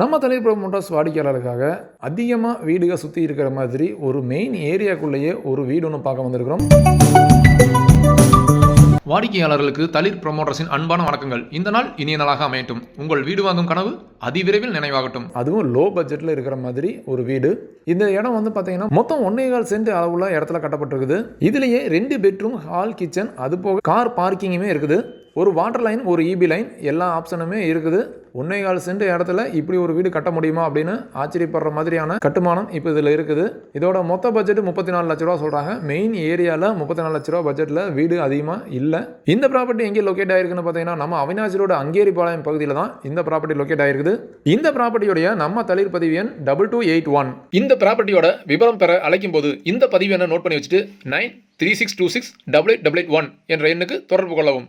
நம்ம தலைப்புற மோட்டார்ஸ் வாடிக்கையாளருக்காக அதிகமாக வீடுக சுற்றி இருக்கிற மாதிரி ஒரு மெயின் ஏரியாக்குள்ளேயே ஒரு வீடு ஒன்று பார்க்க வந்திருக்கிறோம். வாடிக்கையாளர்களுக்கு தளிர் ப்ரொமோட்டர்ஸின் அன்பான வணக்கங்கள். இந்த நாள் இனிய நாளாக அமையட்டும். உங்கள் வீடு வாங்கும் கனவு அதிவிரைவில் நினைவாகட்டும். அதுவும் லோ பட்ஜெட்டில் இருக்கிற மாதிரி ஒரு வீடு. இந்த இடம் வந்து பார்த்தீங்கன்னா மொத்தம் ஒன்னே கால் சென்ட் அளவுள்ள இடத்துல கட்டப்பட்டிருக்குது. இதுலேயே ரெண்டு பெட்ரூம் ஹால் கிச்சன் அது போக கார் பார்க்கிங்குமே இருக்குது. ஒரு வாட்டர் லைன் ஒரு இபி லைன் எல்லா ஆப்ஷனுமே இருக்குது. ஒன்னே கால் சென்ட் இடத்துல இப்படி ஒரு வீடு கட்ட முடியுமா அப்படின்னு ஆச்சரியப்படுற மாதிரியான கட்டுமானம் இப்போ இதில் இருக்குது. இதோட மொத்த பட்ஜெட் முப்பத்தி நாலு லட்ச ரூபா சொல்கிறாங்க மெயின் ஏரியாவில் முப்பத்தி நாலு லட்ச ரூபா பட்ஜெட்டில் வீடு அதிகமாக இல்லை. இந்த ப்ராப்பர்ட்டி எங்கே லொக்கேட் ஆயிருக்குன்னு பார்த்தீங்கன்னா நம்ம அவினாசி ரோடு அங்கேரிபாளையம் பகுதியில் தான் இந்த ப்ராப்பர்ட்டி லொக்கேட் ஆயிருக்குது. இந்த ப்ராப்பர்ட்டியோடைய நம்ம தளிர் பதிவு எண் டபுள் டூ எயிட் ஒன் இந்த ப்ராப்பர்ட்டியோட விவரம் பெற அழைக்கும் போது இந்த பதிவு என்ன நோட் பண்ணி வச்சுட்டு nine three six two six double eight double eight one என்ற எண்ணுக்கு தொடர்பு கொள்ளவும்.